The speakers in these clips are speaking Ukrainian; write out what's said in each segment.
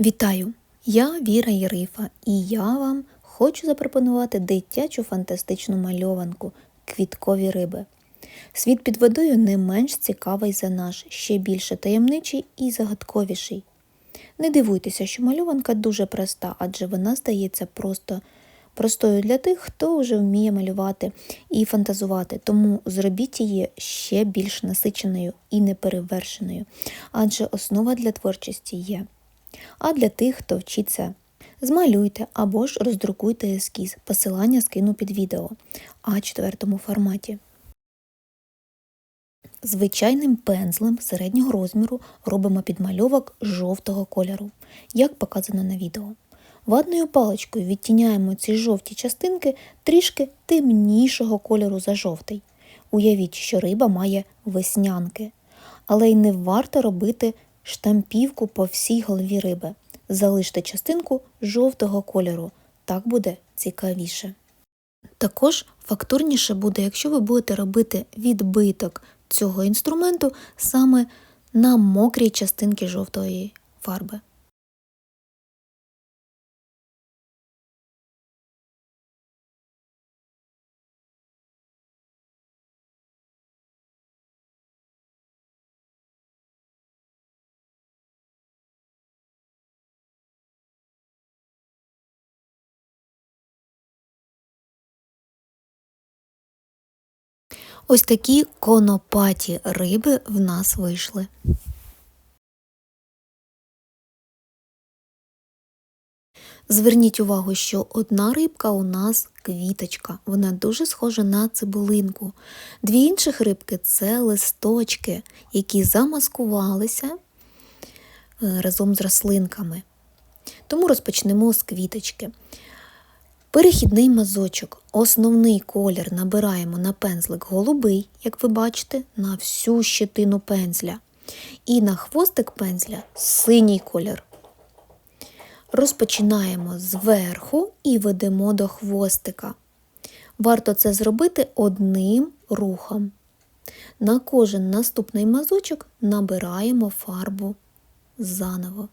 Вітаю! Я Віра Єрифа і я вам хочу запропонувати дитячу фантастичну мальованку Квіткові риби. Світ під водою не менш цікавий за наш, ще більше таємничий і загадковіший. Не дивуйтеся, що мальованка дуже проста, адже вона здається просто простою для тих, хто вже вміє малювати і фантазувати, тому зробіть її ще більш насиченою і неперевершеною, адже основа для творчості є. А для тих, хто вчиться, змалюйте або ж роздрукуйте ескіз. Посилання скину під відео А4 форматі. Звичайним пензлем середнього розміру робимо підмальовок жовтого кольору, як показано на відео. Ватною паличкою відтіняємо ці жовті частинки трішки темнішого кольору за жовтий. Уявіть, що риба має веснянки, але й не варто робити штампівку по всій голові риби. Залиште частинку жовтого кольору, так буде цікавіше. Також фактурніше буде, якщо ви будете робити відбиток цього інструменту саме на мокрій частинці жовтої фарби. Ось такі конопаті риби в нас вийшли. Зверніть увагу, що одна рибка у нас квіточка, вона дуже схожа на цибулинку. Дві інших рибки це листочки, які замаскувалися е, разом з рослинками. Тому розпочнемо з квіточки. Перехідний мазочок. Основний колір набираємо на пензлик голубий, як ви бачите, на всю щетину пензля. І на хвостик пензля синій колір. Розпочинаємо зверху і ведемо до хвостика. Варто це зробити одним рухом. На кожен наступний мазочок набираємо фарбу заново.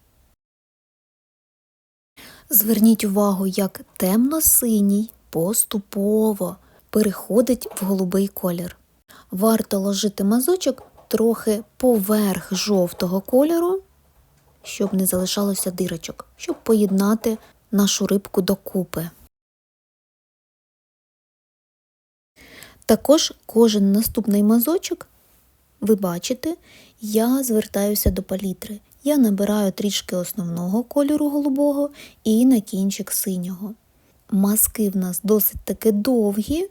Зверніть увагу, як темно-синій поступово переходить в голубий колір. Варто ложити мазочок трохи поверх жовтого кольору, щоб не залишалося дирочок, щоб поєднати нашу рибку докупи. Також кожен наступний мазочок, ви бачите, я звертаюся до палітри. Я набираю трішки основного кольору голубого і на кінчик синього. Маски в нас досить таки довгі,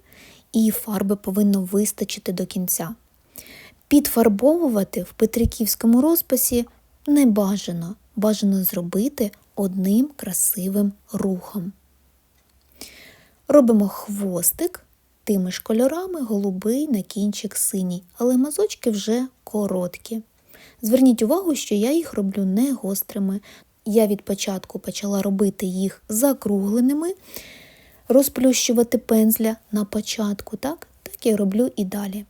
і фарби повинно вистачити до кінця. Підфарбовувати в петриківському розписі не бажано. Бажано зробити одним красивим рухом. Робимо хвостик тими ж кольорами, голубий на кінчик синій, але мазочки вже короткі. Зверніть увагу, що я їх роблю не гострими. Я від початку почала робити їх закругленими, розплющувати пензля на початку, так, так я роблю і далі.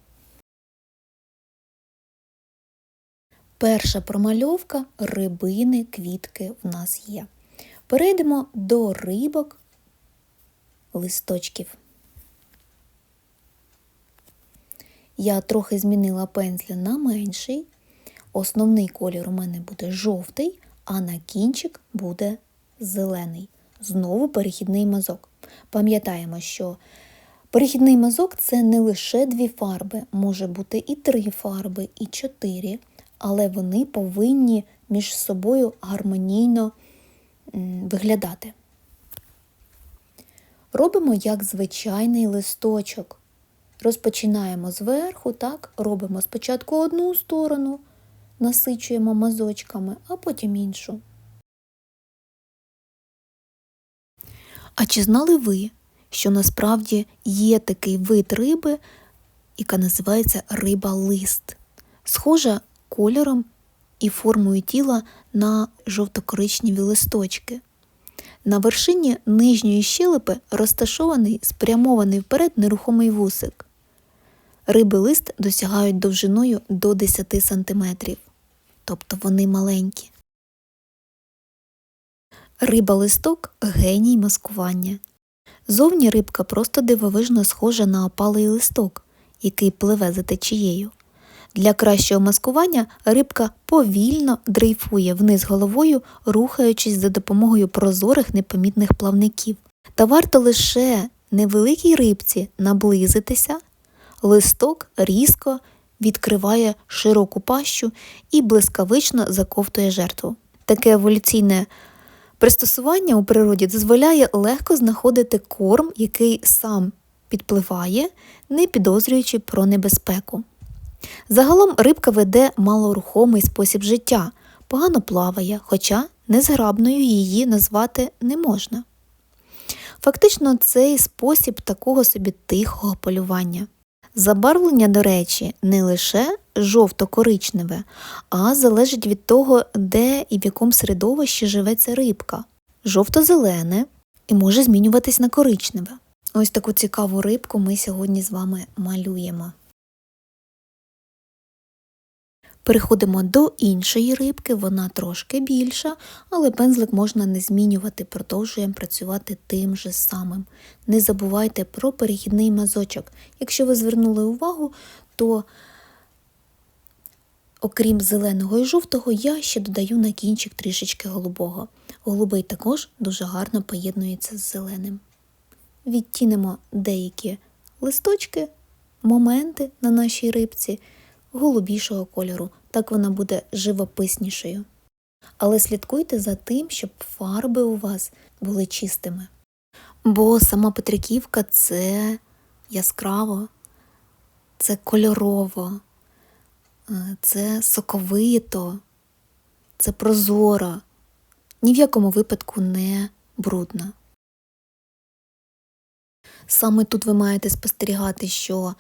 Перша промальовка рибини квітки в нас є. Перейдемо до рибок листочків. Я трохи змінила пензля на менший. Основний колір у мене буде жовтий, а на кінчик буде зелений. Знову перехідний мазок. Пам'ятаємо, що перехідний мазок це не лише дві фарби, може бути і три фарби, і чотири, але вони повинні між собою гармонійно виглядати. Робимо як звичайний листочок. Розпочинаємо зверху, так, робимо спочатку одну сторону, насичуємо мазочками, а потім іншу. А чи знали ви, що насправді є такий вид риби, яка називається риба-лист, схожа кольором і формою тіла на жовто-коричневі листочки? На вершині нижньої щелепи розташований спрямований вперед нерухомий вусик. Риби лист досягають довжиною до 10 см тобто вони маленькі. Риба листок геній маскування. Зовні рибка просто дивовижно схожа на опалий листок, який пливе за течією. Для кращого маскування рибка повільно дрейфує вниз головою, рухаючись за допомогою прозорих непомітних плавників. Та варто лише невеликій рибці наблизитися, листок різко відкриває широку пащу і блискавично заковтує жертву. Таке еволюційне пристосування у природі дозволяє легко знаходити корм, який сам підпливає, не підозрюючи про небезпеку. Загалом рибка веде малорухомий спосіб життя, погано плаває, хоча незграбною її назвати не можна. Фактично, цей спосіб такого собі тихого полювання. Забарвлення, до речі, не лише жовто-коричневе, а залежить від того, де і в якому середовищі живе ця рибка. Жовто-зелене і може змінюватись на коричневе. Ось таку цікаву рибку ми сьогодні з вами малюємо. Переходимо до іншої рибки, вона трошки більша, але пензлик можна не змінювати, продовжуємо працювати тим же самим. Не забувайте про перехідний мазочок. Якщо ви звернули увагу, то окрім зеленого і жовтого, я ще додаю на кінчик трішечки голубого. Голубий також дуже гарно поєднується з зеленим. Відтінемо деякі листочки, моменти на нашій рибці голубішого кольору, так вона буде живописнішою. Але слідкуйте за тим, щоб фарби у вас були чистими. Бо сама Петриківка це яскраво, це кольорово, е, це соковито, це прозоро, ні в якому випадку не брудна. Саме тут ви маєте спостерігати, що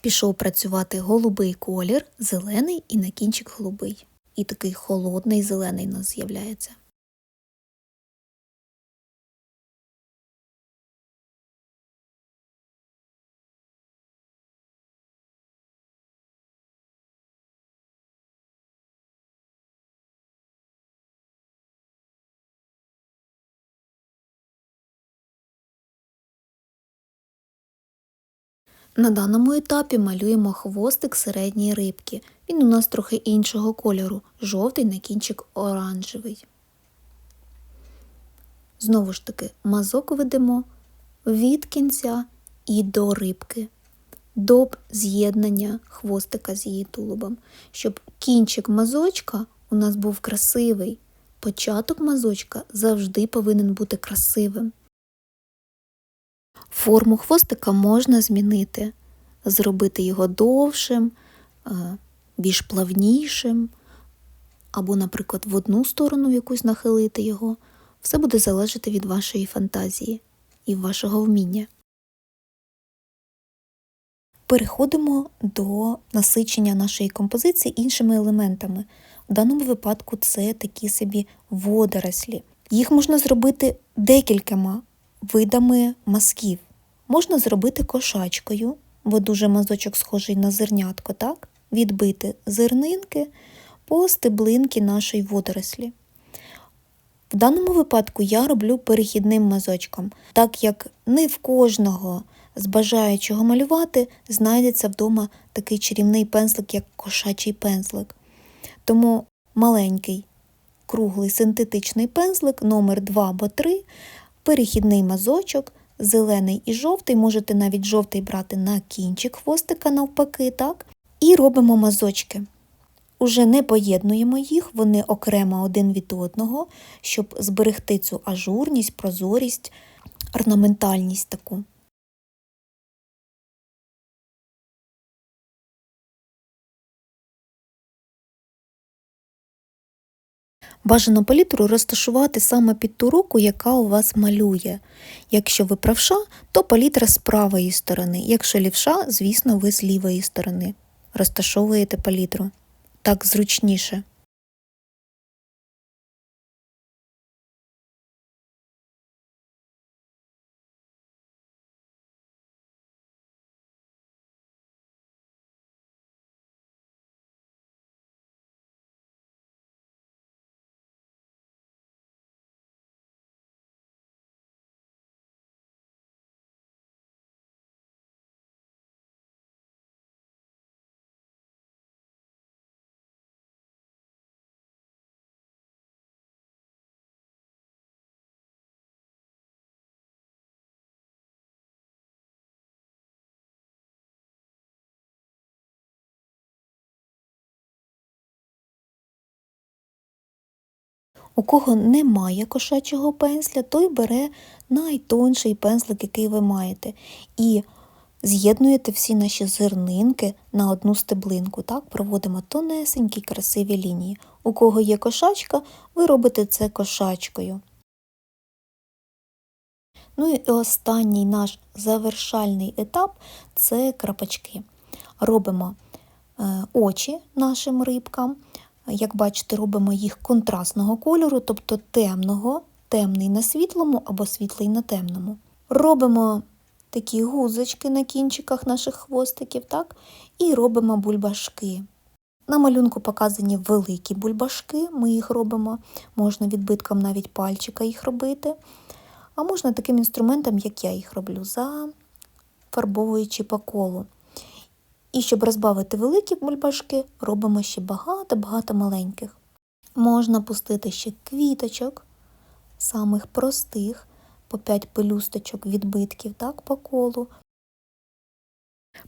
Пішов працювати голубий колір, зелений і на кінчик голубий. І такий холодний зелений у нас з'являється. На даному етапі малюємо хвостик середньої рибки. Він у нас трохи іншого кольору, жовтий на кінчик оранжевий. Знову ж таки, мазок ведемо від кінця і до рибки, до з'єднання хвостика з її тулубом, щоб кінчик мазочка у нас був красивий. Початок мазочка завжди повинен бути красивим. Форму хвостика можна змінити, зробити його довшим, е, більш плавнішим, або, наприклад, в одну сторону якусь нахилити його. Все буде залежати від вашої фантазії і вашого вміння. Переходимо до насичення нашої композиції іншими елементами. В даному випадку це такі собі водорослі. Їх можна зробити декількома видами мазків. Можна зробити кошачкою, бо дуже мазочок схожий на зернятко, так? відбити зернинки по стеблинки нашої водорослі. В даному випадку я роблю перехідним мазочком, так як не в кожного з бажаючого малювати знайдеться вдома такий чарівний пензлик, як кошачий пензлик. Тому маленький круглий синтетичний пензлик номер 2 або 3 перехідний мазочок, зелений і жовтий, можете навіть жовтий брати на кінчик хвостика, навпаки, так? І робимо мазочки. Уже не поєднуємо їх, вони окремо один від одного, щоб зберегти цю ажурність, прозорість, орнаментальність таку. Бажано палітру розташувати саме під ту руку, яка у вас малює. Якщо ви правша, то палітра з правої сторони, якщо лівша, звісно, ви з лівої сторони. Розташовуєте палітру. Так зручніше. У кого немає кошачого пензля, той бере найтонший пензлик, який ви маєте, і з'єднуєте всі наші зернинки на одну стеблинку. Так, проводимо тонесенькі красиві лінії. У кого є кошачка, ви робите це кошачкою. Ну і останній наш завершальний етап це крапочки. Робимо е, очі нашим рибкам. Як бачите, робимо їх контрастного кольору, тобто темного, темний на світлому або світлий на темному. Робимо такі гузочки на кінчиках наших хвостиків, так? і робимо бульбашки. На малюнку показані великі бульбашки, ми їх робимо, можна відбитком навіть пальчика їх робити. А можна таким інструментом, як я їх роблю, зафарбовуючи по колу. І щоб розбавити великі бульбашки, робимо ще багато-багато маленьких. Можна пустити ще квіточок, самих простих, по 5 пелюсточок відбитків, так, по колу.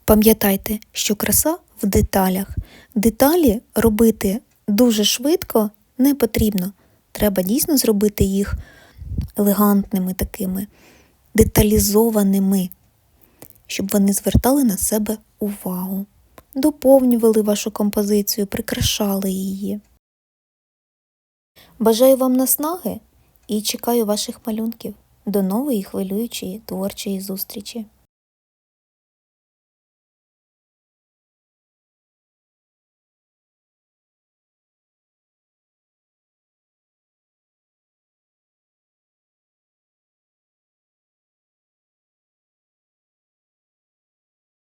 Пам'ятайте, що краса в деталях. Деталі робити дуже швидко не потрібно. Треба дійсно зробити їх елегантними такими, деталізованими, щоб вони звертали на себе увагу, доповнювали вашу композицію, прикрашали її. Бажаю вам наснаги і чекаю ваших малюнків. До нової хвилюючої творчої зустрічі!